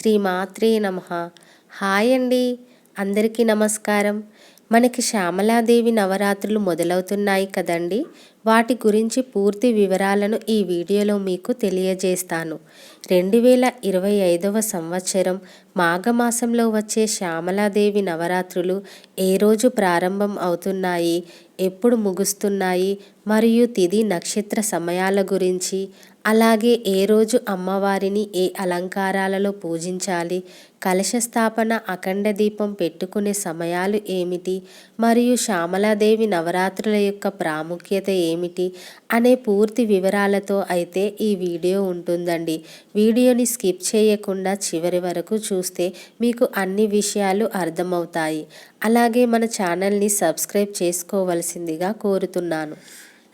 శ్రీమాత్రే నమ. హాయ్ అండి. అందరికీ నమస్కారం. మనకి శ్యామలాదేవి నవరాత్రులు మొదలవుతున్నాయి కదండి. వాటి గురించి పూర్తి వివరాలను ఈ వీడియోలో మీకు తెలియజేస్తాను. రెండు వేల ఇరవై ఐదవ సంవత్సరం మాఘమాసంలో వచ్చే శ్యామలాదేవి నవరాత్రులు ఏ రోజు ప్రారంభం అవుతున్నాయి ఎప్పుడు ముగుస్తున్నాయి మరియు తిది నక్షత్ర సమయాల గురించి అలాగే ఏ రోజు అమ్మవారిని ఏ అలంకారాలలో పూజించాలి కలశ స్థాపన అఖండ దీపం పెట్టుకునే సమయాలు ఏమిటి మరియు శ్యామలాదేవి నవరాత్రుల యొక్క ప్రాముఖ్యత ఏమిటి ఏమిటి అనే పూర్తి వివరాలతో అయితే ఈ వీడియో ఉంటుందండి. వీడియోని స్కిప్ చేయకుండా చివరి వరకు చూస్తే మీకు అన్ని విషయాలు అర్థమవుతాయి. అలాగే మన ఛానల్ని సబ్స్క్రైబ్ చేసుకోవలసిందిగా కోరుతున్నాను.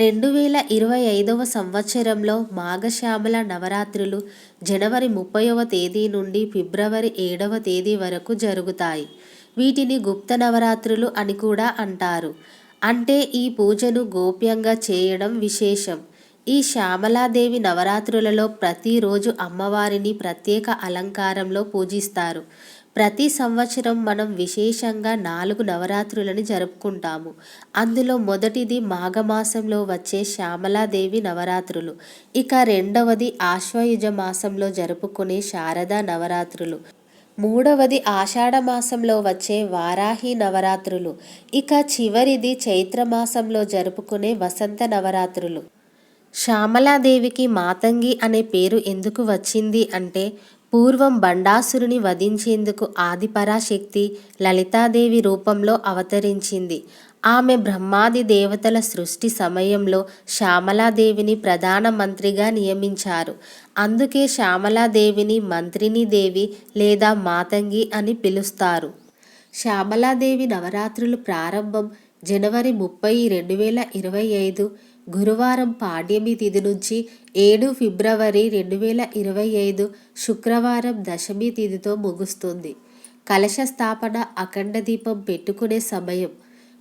రెండు వేల ఇరవై ఐదవ సంవత్సరంలో మాఘశ్యామల నవరాత్రులు జనవరి ముప్పైవ తేదీ నుండి ఫిబ్రవరి ఏడవ తేదీ వరకు జరుగుతాయి. వీటిని గుప్త నవరాత్రులు అని కూడా అంటారు. అంటే ఈ పూజను గోప్యంగా చేయడం విశేషం. ఈ శ్యామలాదేవి నవరాత్రులలో ప్రతిరోజు అమ్మవారిని ప్రత్యేక అలంకారంలో పూజిస్తారు. ప్రతి సంవత్సరం మనం విశేషంగా నాలుగు నవరాత్రులను జరుపుకుంటాము. అందులో మొదటిది మాఘమాసంలో వచ్చే శ్యామలాదేవి నవరాత్రులు. ఇక రెండవది ఆశ్వయుజ మాసంలో జరుపుకునే శారదా నవరాత్రులు. మూడవది ఆషాఢ మాసంలో వచ్చే వారాహి నవరాత్రులు. ఇక చివరిది చైత్రమాసంలో జరుపుకునే వసంత నవరాత్రులు. శ్యామలాదేవికి మాతంగి అనే పేరు ఎందుకు వచ్చింది అంటే పూర్వం బండాసురుని వధించేందుకు ఆదిపరాశక్తి లలితాదేవి రూపంలో అవతరించింది. ఆమె బ్రహ్మాది దేవతల సృష్టి సమయంలో శ్యామలాదేవిని ప్రధాన మంత్రిగా నియమించారు. అందుకే శ్యామలాదేవిని మంత్రిని దేవి లేదా మాతంగి అని పిలుస్తారు. శ్యామలాదేవి నవరాత్రులు ప్రారంభం జనవరి ముప్పై రెండు వేల ఇరవై ఐదు గురువారం పాడ్యమి తిథి నుంచి ఏడు ఫిబ్రవరి రెండు వేల ఇరవై ఐదు శుక్రవారం దశమి తిథితో ముగుస్తుంది. కలశ స్థాపన అఖండ దీపం పెట్టుకునే సమయం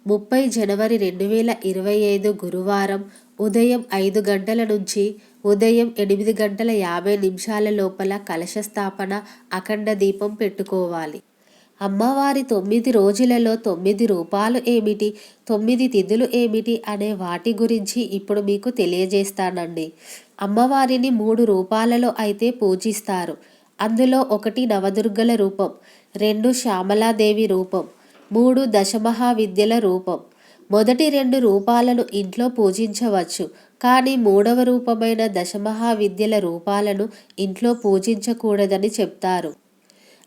ముప్పై జనవరి రెండు వేల ఇరవై ఐదు గురువారం ఉదయం ఐదు గంటల నుంచి ఉదయం ఎనిమిది గంటల యాభై నిమిషాల లోపల కలశ స్థాపన అఖండ దీపం పెట్టుకోవాలి. అమ్మవారి తొమ్మిది రోజులలో తొమ్మిది రూపాలు ఏమిటి? తొమ్మిది తిథులు ఏమిటి? అనే వాటి గురించి ఇప్పుడు మీకు తెలియజేస్తానండి. అమ్మవారిని మూడు రూపాలలో అయితే పూజిస్తారు. అందులో ఒకటి నవదుర్గల రూపం రెండు శ్యామలాదేవి రూపం మూడు దశమహావిద్యల రూపం. మొదటి రెండు రూపాలను ఇంట్లో పూజించవచ్చు కానీ మూడవ రూపమైన దశమహావిద్యల రూపాలను ఇంట్లో పూజించకూడదని చెప్తారు.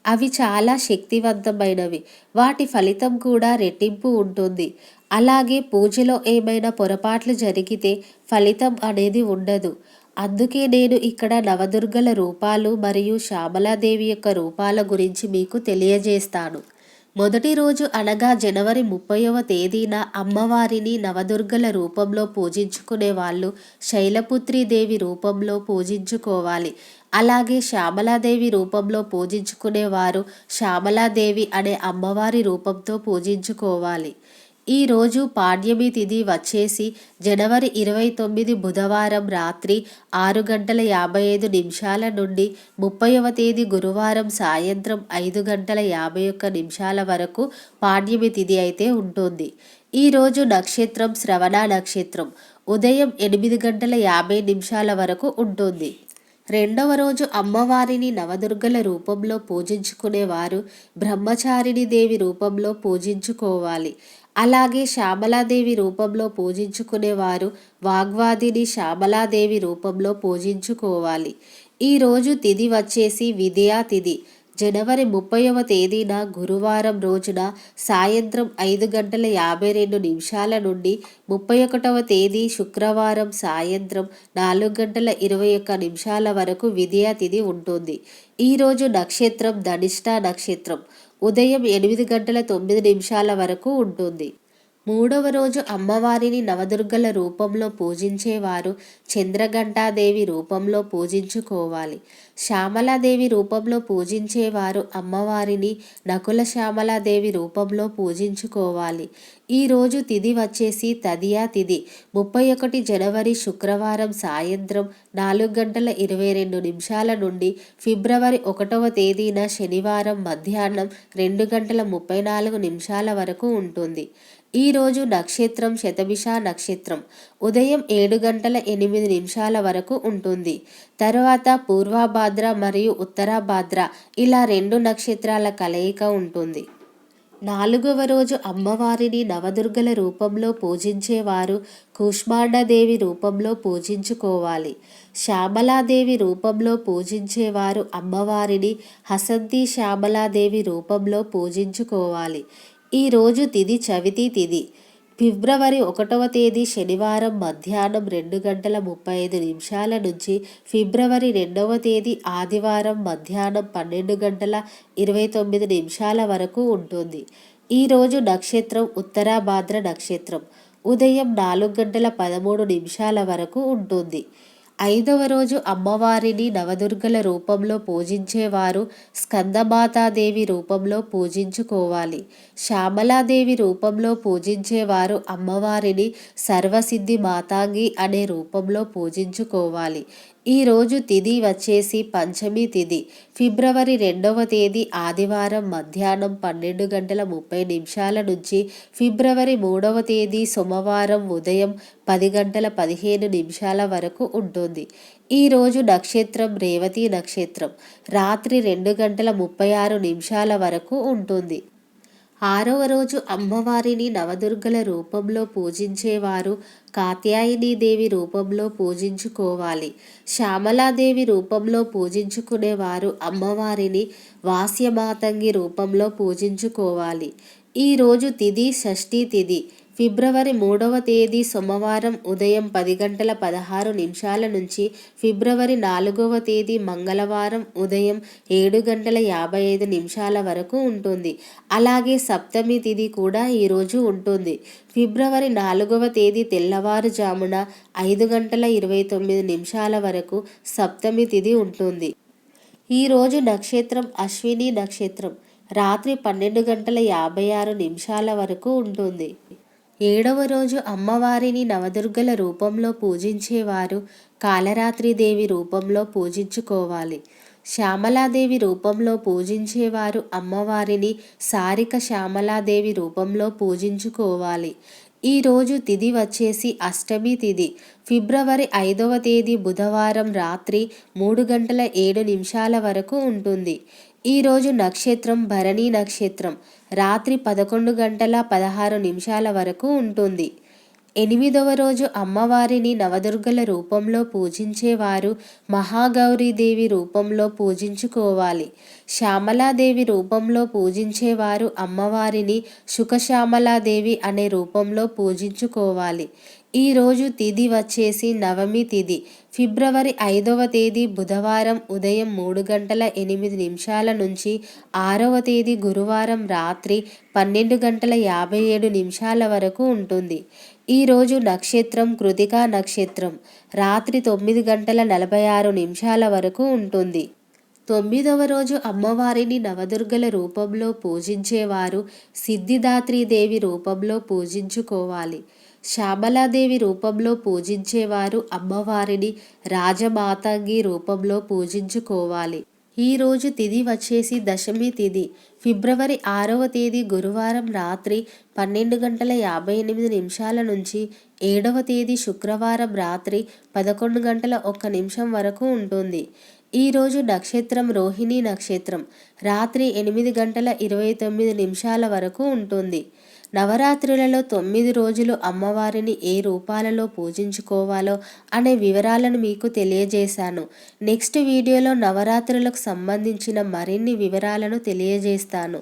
అవి చాలా శక్తివంతమైనవి. వాటి ఫలితం కూడా రెట్టింపు ఉంటుంది. అలాగే పూజలో ఏమైనా పొరపాట్లు జరిగితే ఫలితం అనేది ఉండదు. అందుకే నేను ఇక్కడ నవదుర్గల రూపాలు మరియు శ్యామలాదేవి యొక్క రూపాల గురించి మీకు తెలియజేస్తాను. మొదటి రోజు అనగా జనవరి ముప్పైవ తేదీన అమ్మవారిని నవదుర్గల రూపంలో పూజించుకునే వాళ్ళు శైలపుత్రీదేవి రూపంలో పూజించుకోవాలి. అలాగే శ్యామలాదేవి రూపంలో పూజించుకునేవారు శ్యామలాదేవి అనే అమ్మవారి రూపంతో పూజించుకోవాలి. ఈరోజు పాడ్యమి తిథి వచ్చేసి జనవరి ఇరవై తొమ్మిది బుధవారం రాత్రి ఆరు గంటల యాభై ఐదు నిమిషాల నుండి ముప్పైవ తేదీ గురువారం సాయంత్రం ఐదు గంటల యాభై ఒక్క నిమిషాల వరకు పాడ్యమి తిథి అయితే ఉంటుంది. ఈరోజు నక్షత్రం శ్రవణ నక్షత్రం. ఉదయం ఎనిమిది గంటల యాభై నిమిషాల వరకు ఉంటుంది. రెండవ రోజు అమ్మవారిని నవదుర్గల రూపంలో పూజించుకునేవారు బ్రహ్మచారిణి దేవి రూపంలో పూజించుకోవాలి. అలాగే శ్యామలాదేవి రూపంలో పూజించుకునేవారు వాగ్వాదిని శ్యామలాదేవి రూపంలో పూజించుకోవాలి. ఈరోజు తిథి వచ్చేసి విద్యా తిథి జనవరి ముప్పైవ తేదీన గురువారం రోజున సాయంత్రం ఐదు గంటల యాభై రెండు నిమిషాల నుండి ముప్పై ఒకటవ తేదీ శుక్రవారం సాయంత్రం నాలుగు గంటల ఇరవై ఒక్క నిమిషాల వరకు విద్యా తిథి ఉంటుంది. ఈరోజు నక్షత్రం ధనిష్ట నక్షత్రం. ఉదయం ఎనిమిది గంటల తొమ్మిది నిమిషాల వరకు ఉంటుంది. మూడవ రోజు అమ్మవారిని నవదుర్గల రూపంలో పూజించేవారు చంద్రఘంటాదేవి రూపంలో పూజించుకోవాలి. శ్యామలాదేవి రూపంలో పూజించేవారు అమ్మవారిని నకుల శ్యామలాదేవి రూపంలో పూజించుకోవాలి. ఈరోజు తిది వచ్చేసి తదియా తిది. ముప్పై ఒకటి జనవరి శుక్రవారం సాయంత్రం నాలుగు గంటల ఇరవై రెండు నిమిషాల నుండి ఫిబ్రవరి ఒకటవ తేదీన శనివారం మధ్యాహ్నం రెండు గంటల ముప్పై నాలుగు నిమిషాల వరకు ఉంటుంది. ఈరోజు నక్షత్రం శతభిష నక్షత్రం. ఉదయం ఏడు గంటల ఎనిమిది నిమిషాల వరకు ఉంటుంది. తరువాత పూర్వభాద్ర మరియు ఉత్తరాభాద్ర ఇలా రెండు నక్షత్రాల కలయిక ఉంటుంది. నాలుగవ రోజు అమ్మవారిని నవదుర్గల రూపంలో పూజించేవారు కూష్మాండదేవి రూపంలో పూజించుకోవాలి. శ్యామలాదేవి రూపంలో పూజించేవారు అమ్మవారిని హసంతి శ్యామలాదేవి రూపంలో పూజించుకోవాలి. ఈరోజు తిది చవితి తిది. ఫిబ్రవరి ఒకటవ తేదీ శనివారం మధ్యాహ్నం రెండు గంటల ముప్పై ఐదు నిమిషాల నుంచి ఫిబ్రవరి రెండవ తేదీ ఆదివారం మధ్యాహ్నం పన్నెండు గంటల ఇరవై తొమ్మిది నిమిషాల వరకు ఉంటుంది. ఈరోజు నక్షత్రం ఉత్తరాభాద్ర నక్షత్రం. ఉదయం నాలుగు గంటల పదమూడు నిమిషాల వరకు ఉంటుంది. ఐదవ రోజు అమ్మవారిని నవదుర్గల రూపంలో పూజించేవారు స్కందమాతాదేవి రూపంలో పూజించుకోవాలి. శ్యామలాదేవి రూపంలో పూజించేవారు అమ్మవారిని సర్వసిద్ధి మాతాంగి అనే రూపంలో పూజించుకోవాలి. ఈరోజు తిది వచ్చేసి పంచమి తిది. ఫిబ్రవరి రెండవ తేదీ ఆదివారం మధ్యాహ్నం పన్నెండు గంటల ముప్పై నిమిషాల నుంచి ఫిబ్రవరి మూడవ తేదీ సోమవారం ఉదయం పది గంటల పదిహేను నిమిషాల వరకు ఉంటుంది. ఈరోజు నక్షత్రం రేవతి నక్షత్రం. రాత్రి రెండు గంటల ముప్పై ఆరు నిమిషాల వరకు ఉంటుంది. ఆరవ రోజు అమ్మవారిని నవదుర్గల రూపంలో పూజించేవారు దేవి రూపంలో పూజించుకోవాలి. శ్యామలాదేవి రూపంలో పూజించుకునేవారు అమ్మవారిని వాస్యమాతంగి రూపంలో పూజించుకోవాలి. ఈరోజు తిది షష్ఠీ తిది. ఫిబ్రవరి మూడవ తేదీ సోమవారం ఉదయం పది గంటల పదహారు నిమిషాల నుంచి ఫిబ్రవరి నాలుగవ తేదీ మంగళవారం ఉదయం ఏడు గంటల యాభై ఐదు నిమిషాల వరకు ఉంటుంది. అలాగే సప్తమి తిథి కూడా ఈరోజు ఉంటుంది. ఫిబ్రవరి నాలుగవ తేదీ తెల్లవారుజామున ఐదు గంటల ఇరవై తొమ్మిది నిమిషాల వరకు సప్తమి తిథి ఉంటుంది. ఈరోజు నక్షత్రం అశ్విని నక్షత్రం. రాత్రి పన్నెండు గంటల యాభై ఆరు నిమిషాల వరకు ఉంటుంది. ఏడవ రోజు అమ్మవారిని నవదుర్గల రూపంలో పూజించేవారు కాలరాత్రిదేవి రూపంలో పూజించుకోవాలి. శ్యామలాదేవి రూపంలో పూజించేవారు అమ్మవారిని సారిక శ్యామలాదేవి రూపంలో పూజించుకోవాలి. ఈరోజు తిది వచ్చేసి అష్టమి తిది. ఫిబ్రవరి ఐదవ తేదీ బుధవారం రాత్రి మూడు గంటల ఏడు నిమిషాల వరకు ఉంటుంది. ఈరోజు నక్షత్రం భరణి నక్షత్రం. రాత్రి పదకొండు గంటల పదహారు నిమిషాల వరకు ఉంటుంది. ఎనిమిదవ రోజు అమ్మవారిని నవదుర్గల రూపంలో పూజించేవారు మహాగౌరీదేవి రూపంలో పూజించుకోవాలి. శ్యామలాదేవి రూపంలో పూజించేవారు అమ్మవారిని సుఖశ్యామలాదేవి అనే రూపంలో పూజించుకోవాలి. ఈరోజు తిది వచ్చేసి నవమి తిది. ఫిబ్రవరి ఐదవ తేదీ బుధవారం ఉదయం మూడు గంటల ఎనిమిది నిమిషాల నుంచి ఆరవ తేదీ గురువారం రాత్రి పన్నెండు గంటల యాభై ఏడు నిమిషాల వరకు ఉంటుంది. ఈరోజు నక్షత్రం కృతికా నక్షత్రం. రాత్రి తొమ్మిది గంటల నలభై ఆరు నిమిషాల వరకు ఉంటుంది. తొమ్మిదవ రోజు అమ్మవారిని నవదుర్గల రూపంలో పూజించేవారు సిద్ధిదాత్రీదేవి రూపంలో పూజించుకోవాలి. శ్యామలాదేవి రూపంలో పూజించేవారు అమ్మవారిని రాజమాతంగి రూపంలో పూజించుకోవాలి. ఈరోజు తిది వచ్చేసి దశమి తిది. ఫిబ్రవరి ఆరవ తేదీ గురువారం రాత్రి పన్నెండు గంటల యాభై ఎనిమిది నిమిషాల నుంచి ఏడవ తేదీ శుక్రవారం రాత్రి పదకొండు గంటల ఒక్క నిమిషం వరకు ఉంటుంది. ఈరోజు నక్షత్రం రోహిణి నక్షత్రం. రాత్రి ఎనిమిది గంటల ఇరవై తొమ్మిది నిమిషాల వరకు ఉంటుంది. నవరాత్రులలో తొమ్మిది రోజులు అమ్మవారిని ఏ రూపాలలో పూజించుకోవాలో అనే వివరాలను మీకు తెలియజేశాను. నెక్స్ట్ వీడియోలో నవరాత్రులకు సంబంధించిన మరిన్ని వివరాలను తెలియజేస్తాను.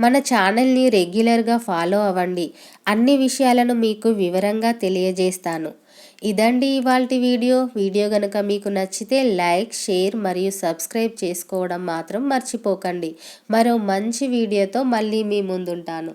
మన ఛానల్ని రెగ్యులర్గా ఫాలో అవ్వండి. అన్ని విషయాలను మీకు వివరంగా తెలియజేస్తాను. ఇదండి ఇవాళ వీడియో. వీడియో కనుక మీకు నచ్చితే లైక్ షేర్ మరియు సబ్స్క్రైబ్ చేసుకోవడం మాత్రం మర్చిపోకండి. మరో మంచి వీడియోతో మళ్ళీ మీ ముందుంటాను.